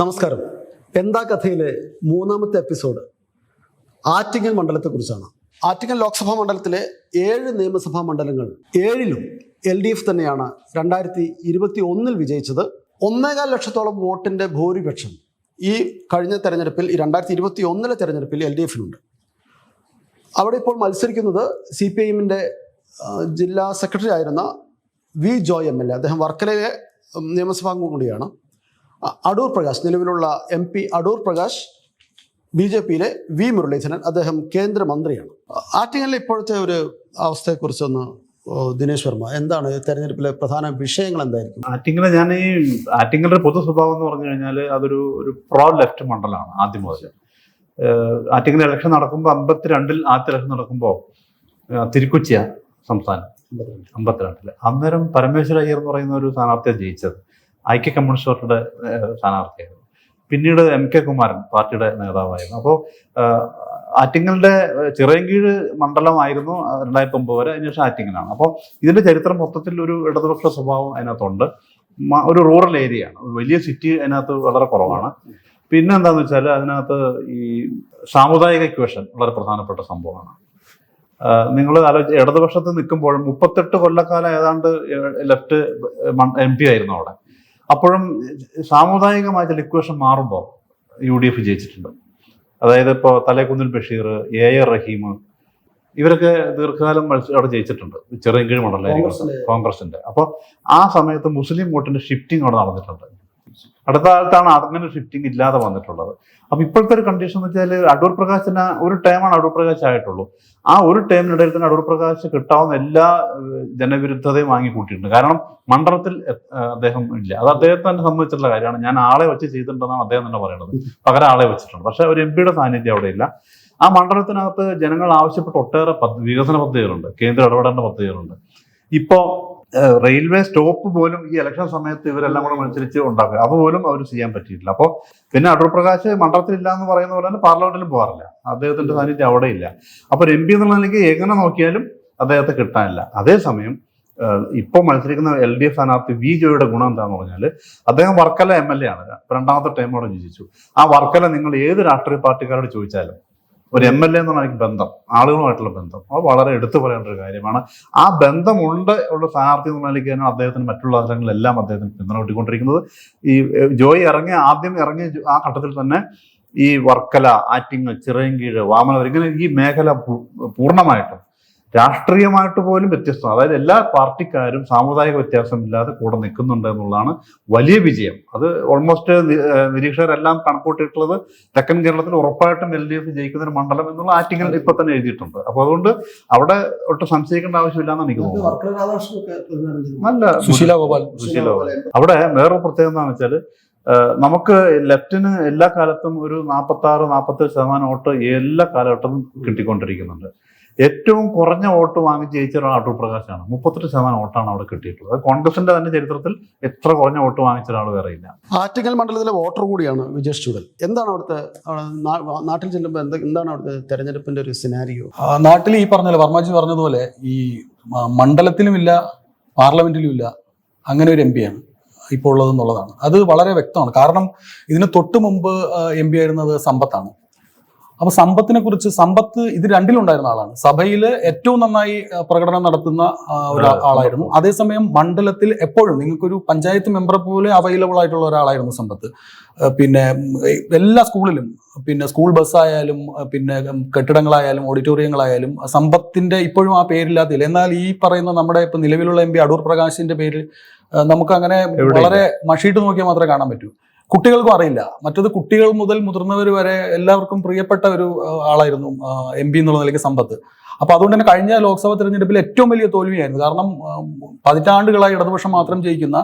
നമസ്കാരം. എന്താ കഥയിലെ മൂന്നാമത്തെ എപ്പിസോഡ്? ആറ്റിങ്ങൽ മണ്ഡലത്തെക്കുറിച്ചാണ് ആറ്റിങ്ങൽ ലോക്സഭാ മണ്ഡലത്തിലെ ഏഴ് നിയമസഭാ മണ്ഡലങ്ങൾ ഏഴിലും എൽ ഡി എഫ് തന്നെയാണ് രണ്ടായിരത്തി ഇരുപത്തി ഒന്നിൽ വിജയിച്ചത്. ഒന്നേകാൽ ലക്ഷത്തോളം വോട്ടിന്റെ ഭൂരിപക്ഷം ഈ കഴിഞ്ഞ തെരഞ്ഞെടുപ്പിൽ ഈ രണ്ടായിരത്തി ഇരുപത്തി ഒന്നിലെ തെരഞ്ഞെടുപ്പിൽ എൽ ഡി എഫിനുണ്ട്. അവിടെ ഇപ്പോൾ മത്സരിക്കുന്നത് സി പി ഐ ജില്ലാ സെക്രട്ടറി ആയിരുന്ന V Joy M L A. അദ്ദേഹം വർക്കലയിലെ നിയമസഭാംഗം കൂടിയാണ്. അടൂർ പ്രകാശ് നിലവിലുള്ള M P Adoor Prakash B J പിയിലെ വി മുരളീധരൻ അദ്ദേഹം കേന്ദ്രമന്ത്രിയാണ്. ആറ്റിങ്ങലിലെ ഇപ്പോഴത്തെ ഒരു അവസ്ഥയെക്കുറിച്ചൊന്ന് ദിനേശ് വർമ്മ എന്താണ് തെരഞ്ഞെടുപ്പിലെ പ്രധാന വിഷയങ്ങൾ എന്തായിരിക്കും? ആറ്റിങ്ങൽ ഞാൻ ഈ ആറ്റിങ്ങലിന്റെ പൊതു സ്വഭാവം എന്ന് പറഞ്ഞു കഴിഞ്ഞാൽ അതൊരു ഒരു പ്രോ ലെഫ്റ്റ് മണ്ഡലമാണ് ആദ്യം മുതൽ ആറ്റിങ്ങൽ ഇലക്ഷൻ നടക്കുമ്പോൾ അമ്പത്തിരണ്ടിൽ ആദ്യത്തെ ഇലക്ഷൻ നടക്കുമ്പോൾ തിരുക്കുച്ചിയ സംസ്ഥാനം. അമ്പത്തിരണ്ടിൽ. അന്നേരം പരമേശ്വര അയ്യർ എന്ന് പറയുന്ന ഒരു സ്ഥാനാർത്ഥിയാണ് ജയിച്ചത്. ഐക്യ കമ്മ്യൂണിസ്റ്റ് പാർട്ടിയുടെ സ്ഥാനാർത്ഥിയായിരുന്നു. പിന്നീട് എം കെ കുമാരൻ പാർട്ടിയുടെ നേതാവായിരുന്നു. അപ്പോൾ ആറ്റിങ്ങലിന്റെ ചിറയൻകീഴ് മണ്ഡലമായിരുന്നു രണ്ടായിരത്തി ഒമ്പത് വരെ. അതിനുശേഷം ആറ്റിങ്ങലാണ്. അപ്പോൾ ഇതിന്റെ ചരിത്രം മൊത്തത്തിൽ ഒരു ഇടതുപക്ഷ സ്വഭാവം അതിനകത്തുണ്ട്. ഒരു റൂറൽ ഏരിയ ആണ്. വലിയ സിറ്റി അതിനകത്ത് വളരെ കുറവാണ്. പിന്നെ എന്താന്ന് വെച്ചാൽ അതിനകത്ത് ഈ സാമുദായിക ഇക്വേഷൻ വളരെ പ്രധാനപ്പെട്ട സംഭവമാണ്. നിങ്ങൾ ആലോചിച്ച് ഇടതുപക്ഷത്ത് നിൽക്കുമ്പോഴും മുപ്പത്തെട്ട് കൊല്ലക്കാലം ഏതാണ്ട് ലെഫ്റ്റ് എം പി ആയിരുന്നു അവിടെ. അപ്പോഴും സാമുദായികമായ ചില ഇക്വേഷൻ മാറുമ്പോൾ യു ഡി എഫ് ജയിച്ചിട്ടുണ്ട്. അതായത് ഇപ്പോൾ തലേക്കുന്നിൽ ബഷീർ എ എ റഹീം ഇവരൊക്കെ ദീർഘകാലം മത്സരം അവിടെ ജയിച്ചിട്ടുണ്ട്. ചെറിയൻകീഴ് മണ്ഡലം കോൺഗ്രസിലെ- കോൺഗ്രസിന്റെ അപ്പോൾ ആ സമയത്ത് മുസ്ലിം വോട്ടിന്റെ ഷിഫ്റ്റിംഗ് അവിടെ നടന്നിട്ടുണ്ട്. അടുത്ത കാലത്താണ് അങ്ങനെ ഷിഫ്റ്റിംഗ് ഇല്ലാതെ വന്നിട്ടുള്ളത്. അപ്പൊ ഇപ്പോഴത്തെ ഒരു കണ്ടീഷൻ എന്ന് വെച്ചാൽ അടൂർ പ്രകാശിന് ഒരു ടൈമാണ് അടൂർ പ്രകാശ് ആയിട്ടുള്ളൂ. ആ ഒരു ടൈമിനിടയിൽ തന്നെ അടൂർ പ്രകാശ് കിട്ടാവുന്ന എല്ലാ ജനവിരുദ്ധതയും വാങ്ങി കൂട്ടിയിട്ടുണ്ട് കാരണം മണ്ഡലത്തിൽ അദ്ദേഹം ഇല്ല. അത് അദ്ദേഹത്തെ തന്നെ സംബന്ധിച്ചിട്ടുള്ള കാര്യമാണ്. ഞാൻ ആളെ വെച്ച് ചെയ്തിട്ടുണ്ടെന്നാണ് അദ്ദേഹം തന്നെ പറയുന്നത്. പകരം ആളെ വെച്ചിട്ടുണ്ട്. പക്ഷെ ഒരു എം പിയുടെ സാന്നിധ്യം അവിടെ ഇല്ല. ആ മണ്ഡലത്തിനകത്ത് ജനങ്ങൾ ആവശ്യപ്പെട്ട ഒട്ടേറെ വികസന പദ്ധതികളുണ്ട്. കേന്ദ്ര ഇടപെടേണ്ട പദ്ധതികളുണ്ട്. ഇപ്പോ ഏഹ്, റെയിൽവേ സ്റ്റോപ്പ് പോലും ഈ ഇലക്ഷൻ സമയത്ത് ഇവരെല്ലാം കൂടെ മത്സരിച്ച് ഉണ്ടാക്കുക. അതുപോലും അവർ ചെയ്യാൻ പറ്റിയിട്ടില്ല. അപ്പോൾ പിന്നെ അടൂർ പ്രകാശ് മണ്ഡലത്തിൽ ഇല്ല എന്ന് പറയുന്ന പോലെ തന്നെ പാർലമെന്റിലും പോകാറില്ല. അദ്ദേഹത്തിന്റെ സാന്നിധ്യം അവിടെ ഇല്ല. അപ്പൊ എം പി എന്നുള്ള നിലയ്ക്ക് എങ്ങനെ നോക്കിയാലും അദ്ദേഹത്തെ കിട്ടാനില്ല. അതേസമയം ഇപ്പോൾ മത്സരിക്കുന്ന എൽ ഡി എഫ് സ്ഥാനാർത്ഥി വി ജോയുടെ ഗുണം എന്താന്ന് പറഞ്ഞാൽ അദ്ദേഹം വർക്കല എം എൽ എ ആണ്. രണ്ടാമത്തെ ടൈമോടെ ജയിച്ചു ആ വർക്കല നിങ്ങൾ ഏത് രാഷ്ട്രീയ പാർട്ടിക്കാരോട് ചോദിച്ചാലും ഒരു എം എൽ എ എനിക്ക് ബന്ധം ആളുകളുമായിട്ടുള്ള ബന്ധം. അത് വളരെ എടുത്തു പറയേണ്ട ഒരു കാര്യമാണ്. ആ ബന്ധമുണ്ട് ഉള്ള സ്ഥാനാർത്ഥി എന്നുള്ള നിലയ്ക്ക് തന്നെ അദ്ദേഹത്തിന് മറ്റുള്ള അവസരങ്ങളെല്ലാം അദ്ദേഹത്തിന് പിന്തുണ കിട്ടിക്കൊണ്ടിരിക്കുന്നത്. ഈ ജോയി ഇറങ്ങിയ ആദ്യം ഇറങ്ങിയ ആ ഘട്ടത്തിൽ തന്നെ ഈ വർക്കല ആറ്റിങ്ങൽ ചിറയൻകീഴ് വാമനവർ ഇങ്ങനെ ഈ മേഖല പൂർണമായിട്ടും രാഷ്ട്രീയമായിട്ട് പോലും വ്യത്യസ്തം. അതായത് എല്ലാ പാർട്ടിക്കാരും സാമുദായിക വ്യത്യാസമില്ലാതെ കൂടെ നിൽക്കുന്നുണ്ട് എന്നുള്ളതാണ് വലിയ വിജയം. അത് ഓൾമോസ്റ്റ് നിരീക്ഷകരെല്ലാം കണക്കൂട്ടിയിട്ടുള്ളത് തെക്കൻ കേരളത്തിൽ ഉറപ്പായിട്ടും എൽ ഡി എഫ് ജയിക്കുന്ന ഒരു മണ്ഡലം എന്നുള്ള ആറ്റിങ്ങൽ ഇപ്പൊ തന്നെ എഴുതിയിട്ടുണ്ട്. അപ്പൊ അതുകൊണ്ട് അവിടെ ഒട്ടും സംശയിക്കേണ്ട ആവശ്യമില്ലാന്ന് എനിക്ക് നല്ല സുശീല ഗോപാൽ. സുശീല ഗോപാൽ. അവിടെ വേറൊരു പ്രത്യേകത എന്താണെന്ന് വെച്ചാൽ നമുക്ക് ലെഫ്റ്റിന് എല്ലാ കാലത്തും ഒരു നാൽപ്പത്തി ആറ് നാൽപ്പത്തേഴ് ശതമാനം വോട്ട് എല്ലാ കാലഘട്ടത്തും കിട്ടിക്കൊണ്ടിരിക്കുന്നുണ്ട്. ഏറ്റവും കുറഞ്ഞ വോട്ട് വാങ്ങി ജയിച്ച ഒരാൾ അടൂർ പ്രകാശാണ്. മുപ്പത്തെട്ട് ശതമാനം വോട്ടാണ് അവിടെ കിട്ടിയിട്ടുള്ളത്. അത് കോൺഗ്രസിന്റെ തന്നെ ചരിത്രത്തിൽ എത്ര കുറഞ്ഞ വോട്ട് വാങ്ങിച്ച ഒരാൾ വേറെ ഇല്ല. ആറ്റിങ്ങൽ മണ്ഡലത്തിലെ വോട്ടർ കൂടിയാണ് വിജേഷ് ചൂടൽ. എന്താണ് അവിടുത്തെ നാട്ടിൽ ചെല്ലുമ്പോൾ എന്താണ് അവിടുത്തെ തെരഞ്ഞെടുപ്പിന്റെ ഒരു സിനാരിയോ നാട്ടിൽ ഈ പറഞ്ഞ വർമ്മജി പറഞ്ഞതുപോലെ ഈ മണ്ഡലത്തിലുമില്ല പാർലമെന്റിലും ഇല്ല അങ്ങനെ ഒരു എം ആണ് ഇപ്പോൾ ഉള്ളതെന്നുള്ളതാണ് അത് വളരെ വ്യക്തമാണ്. കാരണം ഇതിന് തൊട്ട് മുമ്പ് എം പി ആയിരുന്നത് സമ്പത്താണ്. അപ്പൊ സമ്പത്തിനെ കുറിച്ച് സമ്പത്ത് ഇത് രണ്ടിലുണ്ടായിരുന്ന ആളാണ്. സഭയിൽ ഏറ്റവും നന്നായി പ്രകടനം നടത്തുന്ന ഒരു ആളായിരുന്നു. അതേസമയം മണ്ഡലത്തിൽ എപ്പോഴും നിങ്ങൾക്കൊരു പഞ്ചായത്ത് മെമ്പർ പോലെ അവൈലബിൾ ആയിട്ടുള്ള ഒരാളായിരുന്നു സമ്പത്ത്. പിന്നെ എല്ലാ സ്കൂളിലും പിന്നെ സ്കൂൾ ബസ്സായാലും പിന്നെ കെട്ടിടങ്ങളായാലും ഓഡിറ്റോറിയങ്ങളായാലും സമ്പത്തിന്റെ ഇപ്പോഴും ആ പേരില്ലാത്തില്ല എന്നാൽ ഈ പറയുന്ന നമ്മുടെ ഇപ്പൊ നിലവിലുള്ള എം പി അടൂർ പ്രകാശിന്റെ പേരിൽ നമുക്ക് അങ്ങനെ വളരെ മഷിയിട്ട് നോക്കിയാൽ മാത്രമേ കാണാൻ പറ്റൂ. കുട്ടികൾക്കും അറിയില്ല. മറ്റത് കുട്ടികൾ മുതൽ മുതിർന്നവർ വരെ എല്ലാവർക്കും പ്രിയപ്പെട്ട ഒരു ആളായിരുന്നു എം പി എന്നുള്ള നിലയ്ക്ക് സമ്പത്ത്. അപ്പൊ അതുകൊണ്ട് തന്നെ കഴിഞ്ഞ ലോക്സഭാ തെരഞ്ഞെടുപ്പിൽ ഏറ്റവും വലിയ തോൽവിയായിരുന്നു. കാരണം പതിറ്റാണ്ടുകളായി ഇടതുപക്ഷം മാത്രം ജയിക്കുന്ന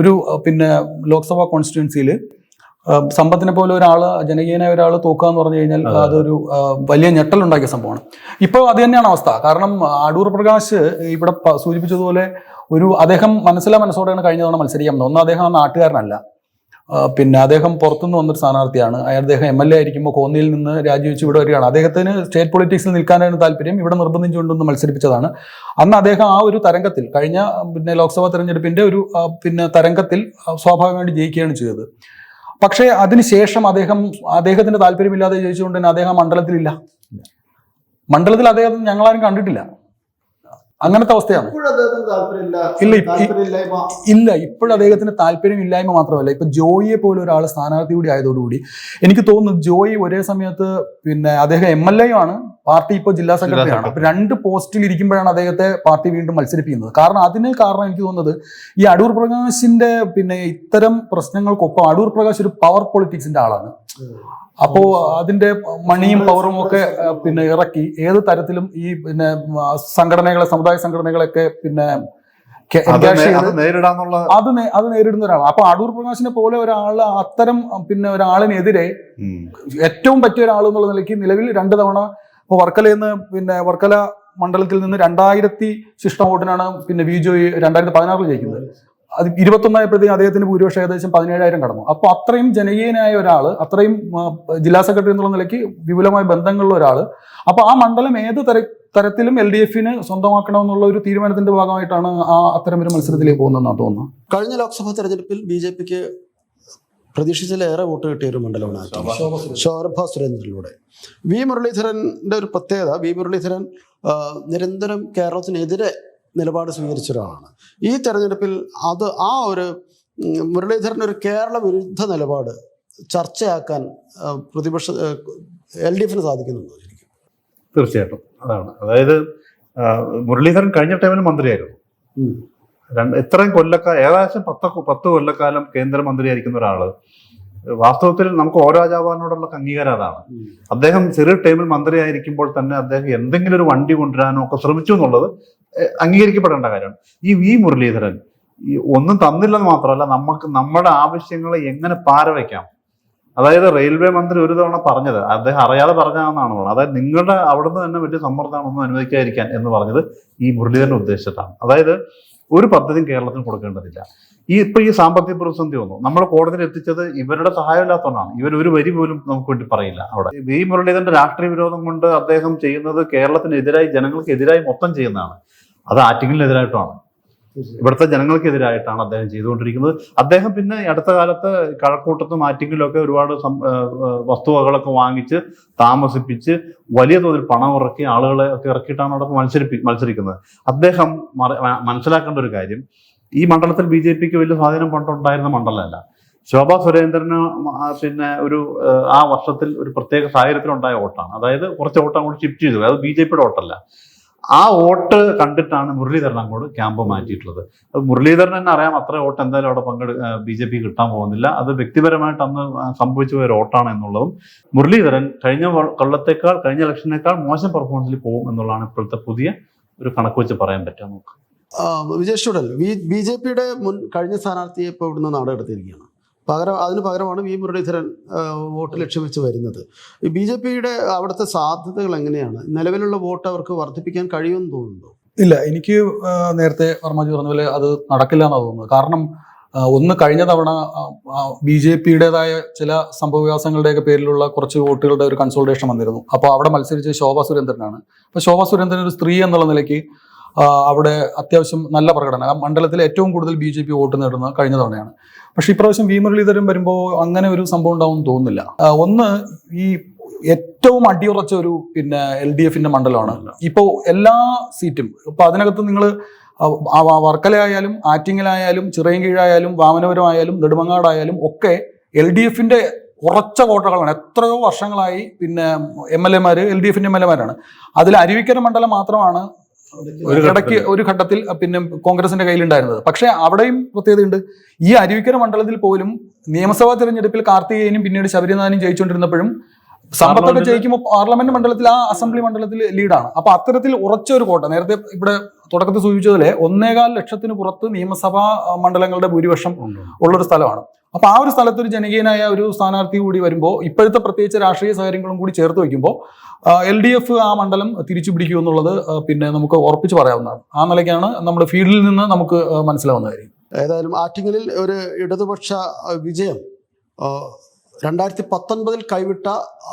ഒരു പിന്നെ ലോക്സഭാ കോൺസ്റ്റിറ്റ്യുവൻസിയിൽ സമ്പത്തിനെ പോലെ ഒരാൾ ജനകീയനായ ഒരാൾ തോക്കുക എന്ന് പറഞ്ഞു കഴിഞ്ഞാൽ അതൊരു വലിയ ഞെട്ടലുണ്ടാക്കിയ സംഭവമാണ്. ഇപ്പോൾ അത് തന്നെയാണ് അവസ്ഥ. കാരണം അടൂർ പ്രകാശ് ഇവിടെ സൂചിപ്പിച്ചതുപോലെ ഒരു അദ്ദേഹം മനസ്സിലാ മനസ്സോടെയാണ് കഴിഞ്ഞ തവണ മത്സരിക്കാൻ ഒന്ന് അദ്ദേഹം ആ നാട്ടുകാരനല്ല. പിന്നെ അദ്ദേഹം പുറത്തുനിന്ന് വന്നൊരു സ്ഥാനാർത്ഥിയാണ്. അദ്ദേഹം എം എൽ എ ആയിരിക്കുമ്പോൾ കോന്നിയിൽ നിന്ന് രാജിവെച്ച് ഇവിടെ വരികയാണ്. അദ്ദേഹത്തിന് സ്റ്റേറ്റ് പൊളിറ്റിക്സിൽ നിൽക്കാനായിരുന്നു താല്പര്യം. ഇവിടെ നിർബന്ധിച്ചുകൊണ്ടൊന്ന് മത്സരിപ്പിച്ചതാണ്. അന്ന് അദ്ദേഹം ആ ഒരു തരംഗത്തിൽ കഴിഞ്ഞ പിന്നെ ലോക്സഭാ തെരഞ്ഞെടുപ്പിന്റെ ഒരു പിന്നെ തരംഗത്തിൽ സ്വാഭാവികമായിട്ട് ജയിക്കുകയാണ് ചെയ്തത്. പക്ഷേ അതിനുശേഷം അദ്ദേഹം അദ്ദേഹത്തിന്റെ താല്പര്യമില്ലാതെ ജയിച്ചുകൊണ്ട് തന്നെ അദ്ദേഹം മണ്ഡലത്തിലില്ല. മണ്ഡലത്തിൽ അദ്ദേഹം ഞങ്ങളാരും കണ്ടിട്ടില്ല. അങ്ങനത്തെ അവസ്ഥയാണ്. ഇല്ല, ഇല്ല ഇപ്പോഴും അദ്ദേഹത്തിന് താല്പര്യം ഇല്ലായ്മ മാത്രമല്ല. ഇപ്പൊ ജോയിയെ പോലെ ഒരാൾ സ്ഥാനാർത്ഥി കൂടി ആയതോടുകൂടി എനിക്ക് തോന്നുന്നു ജോയി ഒരേ സമയത്ത് പിന്നെ അദ്ദേഹം എം എൽ എ ആണ് പാർട്ടി ഇപ്പോൾ ജില്ലാ സെക്രട്ടറിയാണ്. അപ്പൊ രണ്ട് പോസ്റ്റിൽ ഇരിക്കുമ്പോഴാണ് അദ്ദേഹത്തെ പാർട്ടി വീണ്ടും മത്സരിപ്പിക്കുന്നത്. കാരണം അതിന് കാരണം എനിക്ക് തോന്നുന്നത് ഈ അടൂർ പ്രകാശിന്റെ പിന്നെ ഇത്തരം പ്രശ്നങ്ങൾക്കൊപ്പം അടൂർ പ്രകാശ് ഒരു പവർ പൊളിറ്റിക്സിന്റെ ആളാണ്. അപ്പോ അതിന്റെ മണിയും പവറും ഒക്കെ പിന്നെ ഇറക്കി. ഏത് തരത്തിലും ഈ പിന്നെ സംഘടനകളെ സമുദായ സംഘടനകളൊക്കെ പിന്നെ അത് അത് നേരിടാന്നുള്ള അത് നേ- അത് നേരിടുന്ന ഒരാളാണ് അപ്പൊ അടൂർ പ്രകാശിനെ പോലെ ഒരാൾ അത്തരം പിന്നെ ഒരാളിനെതിരെ ഏറ്റവും പറ്റിയ ഒരാൾ എന്നുള്ള നിലയ്ക്ക് നിലവിൽ രണ്ട് തവണ ഇപ്പൊ വർക്കലയിൽ നിന്ന് പിന്നെ വർക്കല മണ്ഡലത്തിൽ നിന്ന് രണ്ടായിരത്തി ശിഷ്ട വോട്ടിനാണ് പിന്നെ വി ജോയി രണ്ടായിരത്തി പതിനാറിൽ ജയിക്കുന്നത്. അത് ഇരുപത്തൊന്നായപ്പോഴത്തേക്കും അദ്ദേഹത്തിന് ഭൂരിപക്ഷം ഏകദേശം പതിനേഴായിരം കടന്നു. അപ്പോൾ അത്രയും ജനകീയനായ ഒരാൾ അത്രയും ജില്ലാ സെക്രട്ടറി എന്നുള്ള നിലയ്ക്ക് വിപുലമായ ബന്ധങ്ങളുള്ള ഒരാൾ അപ്പോൾ ആ മണ്ഡലം ഏത് തര തരത്തിലും എൽ ഡി എഫിന് സ്വന്തമാക്കണമെന്നുള്ള ഒരു തീരുമാനത്തിന്റെ ഭാഗമായിട്ടാണ് ആ അത്തരം ഒരു മത്സരത്തിലേക്ക് പോകുന്നതെന്നാണ് തോന്നുന്നത്. കഴിഞ്ഞ ലോക്സഭാ തെരഞ്ഞെടുപ്പിൽ ബി ജെ പിക്ക് പ്രതീക്ഷിച്ചിലേറെ വോട്ട് കിട്ടിയ ഒരു മണ്ഡലമാണ് സൗരഭ സുരേന്ദ്രനിലൂടെ. വി മുരളീധരന്റെ ഒരു പ്രത്യേകത വി മുരളീധരൻ നിരന്തരം കേരളത്തിനെതിരെ നിലപാട് സ്വീകരിച്ച ഒരാളാണ്. ഈ തെരഞ്ഞെടുപ്പിൽ അത് ആ ഒരു മുരളീധരൻ മുരളീധരന്റെ ഒരു കേരള വിരുദ്ധ നിലപാട് ചർച്ചയാക്കാൻ പ്രതിപക്ഷ എൽ ഡി എഫിന് സാധിക്കുന്നുണ്ടോ ശരിക്കും? തീർച്ചയായിട്ടും. അതാണ്. അതായത് മുരളീധരൻ കഴിഞ്ഞ ടൈമിൽ മന്ത്രിയായിരുന്നു. രണ്ട് ഇത്രയും കൊല്ലക്കാലം ഏകദേശം പത്ത് പത്ത് കൊല്ലക്കാലം കേന്ദ്രമന്ത്രിയായിരിക്കുന്ന ഒരാൾ വാസ്തവത്തിൽ നമുക്ക് ഓരോ രാജാവാനോടുള്ള അംഗീകാരം അതാണ്. അദ്ദേഹം ചെറിയ ടൈമിൽ മന്ത്രിയായിരിക്കുമ്പോൾ തന്നെ അദ്ദേഹം എന്തെങ്കിലും ഒരു വണ്ടി കൊണ്ടുവരാനോ ഒക്കെ ശ്രമിച്ചു എന്നുള്ളത് അംഗീകരിക്കപ്പെടേണ്ട കാര്യമാണ്. ഈ വി മുരളീധരൻ ഈ ഒന്നും തന്നില്ലെന്ന് മാത്രമല്ല നമുക്ക് നമ്മുടെ ആവശ്യങ്ങളെ എങ്ങനെ പാരവയ്ക്കാം? അതായത് റെയിൽവേ മന്ത്രി ഒരു തവണ പറഞ്ഞത് അദ്ദേഹം അറിയാതെ പറഞ്ഞതാണെന്നാണ് പറഞ്ഞത്. അതായത് നിങ്ങളുടെ അവിടുന്ന് തന്നെ വലിയ സമ്മർദ്ദമാണൊന്നും അനുവദിക്കാതിരിക്കാൻ എന്ന് പറഞ്ഞത് ഈ മുരളീധരൻ ഉദ്ദേശിച്ചിട്ടാണ് അതായത് ഒരു പദ്ധതിയും കേരളത്തിന് കൊടുക്കേണ്ടതില്ല. ഈ ഇപ്പൊ ഈ സാമ്പത്തിക പ്രതിസന്ധി വന്നു. നമ്മൾ കോടതിയിൽ എത്തിച്ചത് ഇവരുടെ സഹായമില്ലാത്തതുകൊണ്ടാണ് ഇവർ ഒരു വരി പോലും നമുക്ക് വേണ്ടി പറയില്ല അവിടെ. വി മുരളീധരന്റെ രാഷ്ട്രീയ വിരോധം കൊണ്ട് അദ്ദേഹം ചെയ്യുന്നത് കേരളത്തിനെതിരായി ജനങ്ങൾക്കെതിരായി മൊത്തം ചെയ്യുന്നതാണ്. അത് ആറ്റിങ്ങലിനെതിരായിട്ടാണ്. ഇവിടുത്തെ ജനങ്ങൾക്കെതിരായിട്ടാണ് അദ്ദേഹം ചെയ്തുകൊണ്ടിരിക്കുന്നത്. അദ്ദേഹം പിന്നെ അടുത്ത കാലത്ത് കഴക്കൂട്ടത്തും ആറ്റിങ്ങിലൊക്കെ ഒരുപാട് വസ്തുവകളൊക്കെ വാങ്ങിച്ച് താമസിപ്പിച്ച് വലിയ തോതിൽ പണം ഉറക്കി ആളുകളെ ഒക്കെ ഇറക്കിയിട്ടാണ് അവിടെ മത്സരിപ്പി മത്സരിക്കുന്നത്. അദ്ദേഹം മനസ്സിലാക്കേണ്ട ഒരു കാര്യം. ഈ മണ്ഡലത്തിൽ ബി ജെ പിക്ക് വലിയ സ്വാധീനം പണ്ടുണ്ടായിരുന്ന മണ്ഡലമല്ല. ശോഭാ സുരേന്ദ്രന് പിന്നെ ഒരു ആ വർഷത്തിൽ ഒരു പ്രത്യേക സാഹചര്യത്തിലുണ്ടായ വോട്ടാണ്. അതായത് കുറച്ച് വോട്ട് അങ്ങോട്ട് ഷിഫ്റ്റ് ചെയ്തു. അത് ബി ജെ പിയുടെ വോട്ടല്ല. ആ വോട്ട് കണ്ടിട്ടാണ് മുരളീധരൻ അങ്ങോട്ട് ക്യാമ്പ് മാറ്റിയിട്ടുള്ളത്. അത് മുരളീധരൻ തന്നെ അറിയാം അത്ര വോട്ട് എന്തായാലും അവിടെ പങ്കെടു ബി ജെ പി കിട്ടാൻ പോകുന്നില്ല. അത് വ്യക്തിപരമായിട്ട് അന്ന് സംഭവിച്ചു ഒരു വോട്ടാണ് എന്നുള്ളതും മുരളീധരൻ കഴിഞ്ഞ കൊള്ളത്തേക്കാൾ കഴിഞ്ഞ ഇലക്ഷനേക്കാൾ മോശം പെർഫോമൻസിൽ പോകും എന്നുള്ളതാണ് ഇപ്പോഴത്തെ പുതിയ ഒരു കണക്ക് വെച്ച് പറയാൻ പറ്റുക നമുക്ക്. വിജയ് വി ബി ജെ പിയുടെ മുൻ കഴിഞ്ഞ സ്ഥാനാർത്ഥിയെ ഇപ്പോൾ ഇവിടുന്ന് നാടെടുത്തിരിക്കുകയാണ് പകരം അതിന് പകരമാണ് വി മുരളീധരൻ വോട്ട് ലക്ഷ്യം വെച്ച് വരുന്നത് ബി ജെ പിയുടെ അവിടുത്തെ സാധ്യതകൾ എങ്ങനെയാണ്? നിലവിലുള്ള വോട്ട് അവർക്ക് വർദ്ധിപ്പിക്കാൻ കഴിയുമെന്ന് തോന്നുന്നുണ്ടോ? ഇല്ല എനിക്ക് നേരത്തെ വർമ്മജി പറഞ്ഞ പോലെ അത് നടക്കില്ല എന്നാണ് തോന്നുന്നത്. കാരണം ഒന്ന് കഴിഞ്ഞ തവണ ബി ജെ പിയുടേതായ ചില സംഭവവികാസങ്ങളുടെയൊക്കെ പേരിലുള്ള കുറച്ച് വോട്ടുകളുടെ ഒരു കൺസോൾട്ടേഷൻ വന്നിരുന്നു. അപ്പോൾ അവിടെ മത്സരിച്ച് ശോഭ സുരേന്ദ്രനാണ്. അപ്പോൾ ശോഭ സുരേന്ദ്രൻ ഒരു സ്ത്രീ എന്നുള്ള നിലയ്ക്ക് അവിടെ അത്യാവശ്യം നല്ല പ്രകടനം. മണ്ഡലത്തിൽ ഏറ്റവും കൂടുതൽ ബി ജെ പി വോട്ട് നേടുന്ന കഴിഞ്ഞ തവണയാണ്. പക്ഷേ ഇപ്രാവശ്യം വി മുരളീധരൻ വരുമ്പോൾ അങ്ങനെ ഒരു സംഭവം ഉണ്ടാവും തോന്നുന്നില്ല. ഒന്ന് ഈ ഏറ്റവും അടിയുറച്ച ഒരു പിന്നെ എൽ ഡി എഫിന്റെ മണ്ഡലമാണ്. ഇപ്പോൾ എല്ലാ സീറ്റും ഇപ്പൊ അതിനകത്ത് നിങ്ങൾ വർക്കലയായാലും ആറ്റിങ്ങലായാലും ചിറയൻകീഴായാലും വാമനപുരമായാലും നെടുമങ്ങാടായാലും ഒക്കെ എൽ ഡി എഫിന്റെ ഉറച്ച വോട്ടുകളാണ് എത്രയോ വർഷങ്ങളായി പിന്നെ എം എൽ എമാര് എൽ ഡി എഫിന്റെ എം എൽ എമാരാണ് അതിൽ അരുവിക്കര മണ്ഡലം മാത്രമാണ് ഇടയ്ക്ക് ഒരു ഘട്ടത്തിൽ. പിന്നെ കോൺഗ്രസിന്റെ കയ്യിലുണ്ടായിരുന്നത്. പക്ഷെ അവിടെയും പ്രത്യേകതയുണ്ട്. ഈ അരുവിക്കര മണ്ഡലത്തിൽ പോലും നിയമസഭാ തെരഞ്ഞെടുപ്പിൽ കാർത്തികേയനും പിന്നീട് ശബരിനാഥനും ജയിച്ചുകൊണ്ടിരുന്നപ്പോഴും സമ്പത്തൊക്കെ ജയിക്കുമ്പോൾ പാർലമെന്റ് മണ്ഡലത്തിൽ ആ അസംബ്ലി മണ്ഡലത്തിൽ ലീഡാണ്. അപ്പൊ അത്തരത്തിൽ ഉറച്ച ഒരു കോട്ട. നേരത്തെ ഇവിടെ തുടക്കത്തിൽ സൂചിപ്പിച്ചതിലെ ഒന്നേകാൽ ലക്ഷത്തിന് പുറത്ത് നിയമസഭാ മണ്ഡലങ്ങളുടെ ഭൂരിപക്ഷം ഉള്ളൊരു സ്ഥലമാണ്. അപ്പൊ ആ ഒരു സ്ഥലത്ത് ഒരു ജനകീയനായ ഒരു സ്ഥാനാർത്ഥി കൂടി വരുമ്പോൾ ഇപ്പോഴത്തെ പ്രത്യേകിച്ച് രാഷ്ട്രീയ സാഹചര്യങ്ങളും കൂടി ചേർത്ത് വയ്ക്കുമ്പോൾ എൽ ഡി എഫ് ആ മണ്ഡലം തിരിച്ചു പിടിക്കും എന്നുള്ളത് പിന്നെ നമുക്ക് ഉറപ്പിച്ച് പറയാവുന്നതാണ്. ആ നിലയ്ക്കാണ് നമ്മുടെ ഫീൽഡിൽ നിന്ന് നമുക്ക് മനസ്സിലാവുന്ന കാര്യം. ഏതായാലും ആറ്റിങ്ങലിൽ ഒരു ഇടതുപക്ഷ വിജയം രണ്ടായിരത്തി പത്തൊൻപതിൽ കൈവിട്ട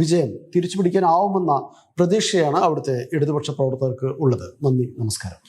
വിജയം തിരിച്ചു പിടിക്കാനാവുമെന്ന പ്രതീക്ഷയാണ് അവിടുത്തെ ഇടതുപക്ഷ പ്രവർത്തകർക്ക് ഉള്ളത്. നന്ദി നമസ്കാരം.